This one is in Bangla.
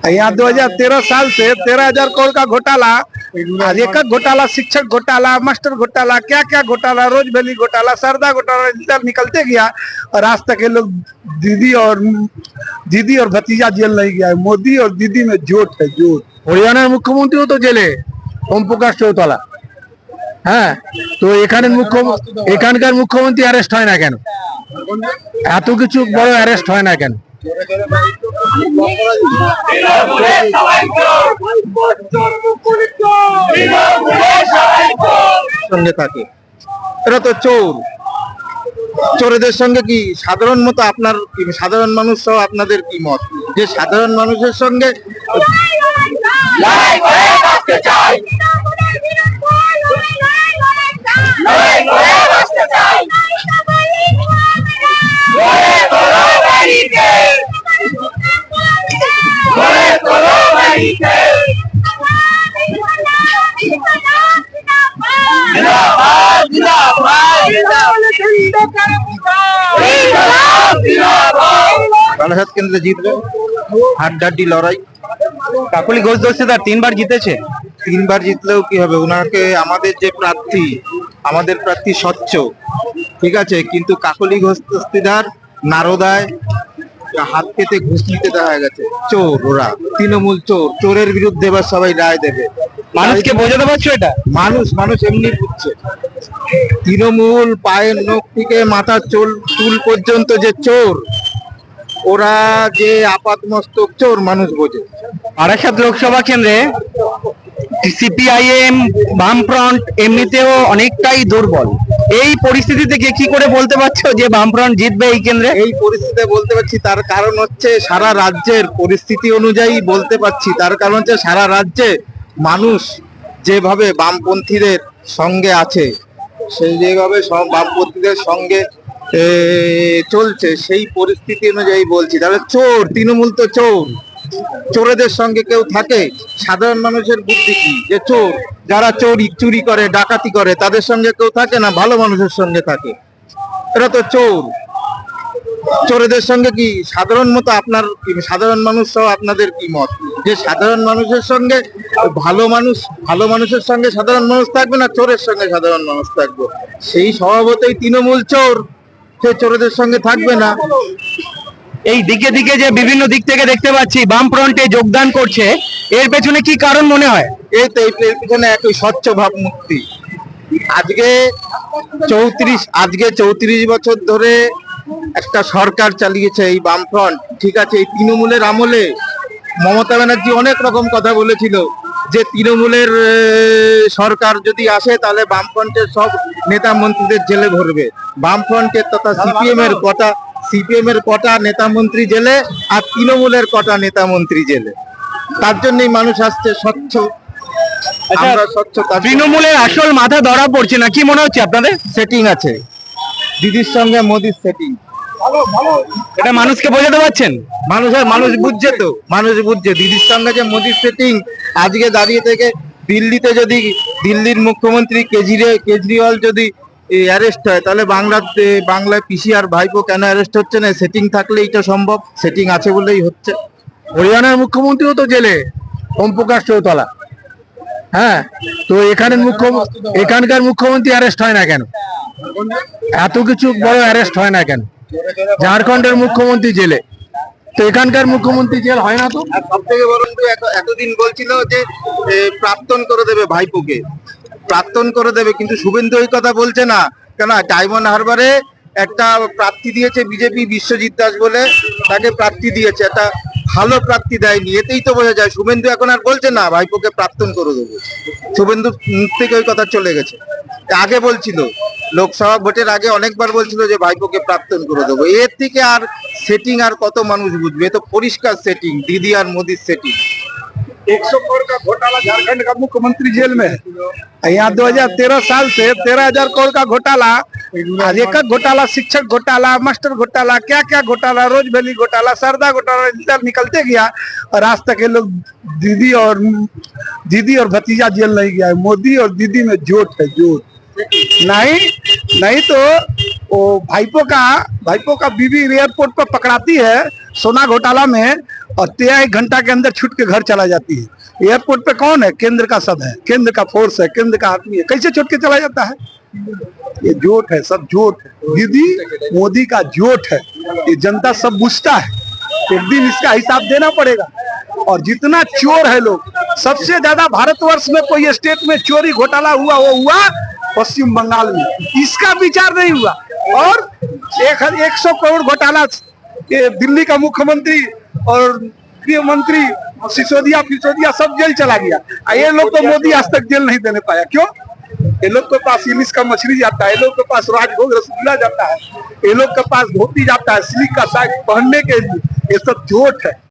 यहाँ 2013 साल से तेरह हजार करोड़ का घोटाला आज एक एक घोटाला शिक्षक घोटाला मास्टर घोटाला क्या क्या घोटाला रोज वैली घोटाला सरदा घोटाला रिजल्ट निकलते गया और आज तक ये लोग दीदी और दीदी और भतीजा जेल नहीं गया है मोदी और दीदी में जोट है जोट হরিয়ানার মুখ্যমন্ত্রীও তো জেলে ওম প্রকাশ চৌতলা হ্যাঁ তো এখানের মুখ্য এখানকার মুখ্যমন্ত্রী অ্যারেস্ট হয় না কেন এত কিছু বড় অ্যারেস্ট হয় না কেন সঙ্গে থাকে। এরা তো চোর। চোরেদের সঙ্গে কি সাধারণ মতো আপনার কি? সাধারণ মানুষ সহ আপনাদের কি মত? যে সাধারণ মানুষের সঙ্গে বারাসাত কেন্দ্রে জিতবে। হাড্ডাড্ডি লড়াই। কাকলি ঘোষ দস্তিদার তিনবার জিতেছে। তিনবার জিতলেও কি হবে? ওনাকে আমাদের যে প্রার্থী, আমাদের প্রার্থী স্বচ্ছ। ঠিক আছে? কিন্তু কাকলি ঘোষ দস্তিদার নারদায় হাত পেতে ঘুষ নিতে দেখা গেছে। চোর ওরা। তৃণমূল চোর। চোরের বিরুদ্ধে এবার সবাই রায় দেবে। মানুষকে বোঝাতে পারছ এটা? মানুষ মানুষ এমনি বুঝছে। তৃণমূল পায়ের নখ থেকে মাথার চুল চুল পর্যন্ত যে চোর ওরা যে আপাত মস্তক চোর মানুষ বোঝে। বারাসাত লোকসভা কেন্দ্রে সিপিআইএম বামফ্রন্ট এমনিতেও অনেকটাই দুর্বল। এই পরিস্থিতি থেকে কি করে বলতে পারছ যে বামফ্রন্ট জিতবে এই কেন্দ্রে? এই পরিস্থিতিতে বলতে পারছি, তার কারণ হচ্ছে সারা রাজ্যের পরিস্থিতি অনুযায়ী বলতে পারছি, তার কারণ হচ্ছে সারা রাজ্যে মানুষ যেভাবে বামপন্থীদের সঙ্গে আছে, সেই যেভাবে বামপন্থীদের সঙ্গে চলছে, সেই পরিস্থিতি অনুযায়ী বলছি। তাহলে চোর, তৃণমূল তো চোর। চোরেদের সঙ্গে কেউ থাকে? সাধারণ মানুষের বুদ্ধি কি? যে চোর, যারা চোরি, চুরি করে, ডাকাতি করে, তাদের সঙ্গে কেউ থাকে না? ভালো মানুষের সঙ্গে থাকে। এরা তো চোর। চোরেদের সঙ্গে কি সাধারণ মতো আপনার সাধারণ মানুষ সহ আপনাদের কি মত? যে সাধারণ মানুষের সঙ্গে ভালো মানুষ, ভালো মানুষের সঙ্গে সাধারণ মানুষ থাকবে না চোরের সঙ্গে সাধারণ মানুষ থাকবে? সেই স্বভাবতই তৃণমূল চোর। সে চোরেদের সঙ্গে থাকবে না। এই দিকে দিকে যে বিভিন্ন দিক থেকে দেখতে পাচ্ছি, বামফ্রন্টে যোগদান করছে, এর পেছনে কি কারণ মনে হয়? এই তো এর পিছনে একই স্বচ্ছ ভাবমূর্তি আজকে চৌত্রিশ আজকে চৌত্রিশ বছর ধরে একটা সরকার চালিয়েছে এই বামফ্রন্ট। ঠিক আছে, এই তৃণমূলের আমলে মমতা ব্যানার্জি অনেক রকম কথা বলেছিল যে তৃণমূলের সরকার যদি আসে তাহলে বামফ্রন্টের সব নেতা মন্ত্রীদের জেলে ভরবে বামফ্রন্টের তথা সিপিএম এর কটা সিপিএম এর কটা নেতা মন্ত্রী জেলে আর তৃণমূলের কটা নেতা মন্ত্রী জেলে? তার জন্যই মানুষ আসছে স্বচ্ছ। তার তৃণমূলের আসল মাথা ধরা পড়ছে না কি মনে হচ্ছে আপনাদের? সেটিং আছে। দিদির সঙ্গে মোদির সেটিং এটা মানুষকে বোঝাতে পারছেন? মানুষের মানুষ বুঝছে তো মানুষ বুঝছে। দিদির সঙ্গে যে মোদির সেটিং আজকে দাঁড়িয়ে থেকে দিল্লিতে যদি দিল্লির মুখ্যমন্ত্রী কেজরি কেজরিওয়াল যদি অ্যারেস্ট হয় তাহলে বাংলাতে বাংলায় পিসি আর ভাইপো কেন অ্যারেস্ট হচ্ছে না? সেটিং থাকলেই তো সম্ভব সেটিং আছে বলেই হচ্ছে। হরিয়ানার মুখ্যমন্ত্রীও তো জেলে ওম প্রকাশ চৌতলা। হ্যাঁ তো এখানের মুখ্য এখানকার মুখ্যমন্ত্রী অ্যারেস্ট হয় না কেন? এত কিছু বড় অ্যারেস্ট হয় না কেন? ঝাড়খণ্ডের মুখ্যমন্ত্রী জেলে। তো এখানকার মুখ্যমন্ত্রী জেল হয় না তো? সব থেকে এত- এতদিন বলছিল যে প্রাক্তন করে দেবে ভাইপোকে। প্রাক্তন করে দেবে, কিন্তু শুভেন্দু ওই কথা বলছে না। কেন ডায়মন্ড হারবারে একটা প্রার্থী দিয়েছে বিজেপি, বিশ্বজিৎ দাস বলে, তাকে প্রার্থী দিয়েছে, একটা ভালো প্রার্থী দেয়নি। এতেই তো বোঝা যায়, শুভেন্দু এখন আর বলছে না, ভাইপোকে প্রাক্তন করে দেবো। শুভেন্দু থেকে ওই কথা চলে গেছে। আগে বলছিল, লোকসভা ভোটের আগে অনেকবার বলছিল যে ভাইপোকে প্রাক্তন করে দেবো। এর থেকে আর সেটিং আর কত মানুষ বুঝবে? এ তো পরিষ্কার সেটিং দিদি আর মোদির সেটিং एक सौ करोड़ का घोटाला झारखंड का मुख्यमंत्री जेल में। है यहाँ 2013 साल से तेरह हज़ार करोड़ का घोटाला, आज एक घोटाला, शिक्षक घोटाला, मास्टर घोटाला क्या क्या घोटाला रोज वैली घोटाला सरदा घोटाला निकलते गया और आज तक ये लोग दीदी और दीदी और भतीजा जेल नहीं गया है। मोदी और दीदी में जोट है जोट नहीं नहीं तो वो भाईपो का भाईपो का बीबी एयरपोर्ट पर पकड़ाती है, सोना घोटाला में और तेरह घंटा के अंदर छूट के घर चला जाती है। एयरपोर्ट पे कौन है? केंद्र का सब है। केंद्र का फोर्स है, केंद्र का आदमी है। कैसे छूट के चला जाता है? ये जोट है, सब जोट दीदी, मोदी का जोट है। ये जनता सब बुझता है। एक दिन इसका हिसाब देना पड़ेगा। और जितना चोर है लोग, सबसे ज़्यादा भारतवर्ष में कोई स्टेट में चोरी घोटाला हुआ, वो हुआ पश्चिम बंगाल में। इसका विचार नहीं हुआ। और एक एक सौ करोड़ घोटाला दिल्ली का मुख्यमंत्री और गृह मंत्री सिसोदिया फिसोदिया सब जेल चला गया। ये लोग तो मोदी आज तक जेल नहीं देने पाया। क्यों? ये लोग के पास इलिश का मछली जाता है, ये लोग के पास राजभोग, रसगुल्ला जाता है, ये लोग के पास धोती जाता है, सिलिक का साग पहनने के लिए। ये सब झूठ है।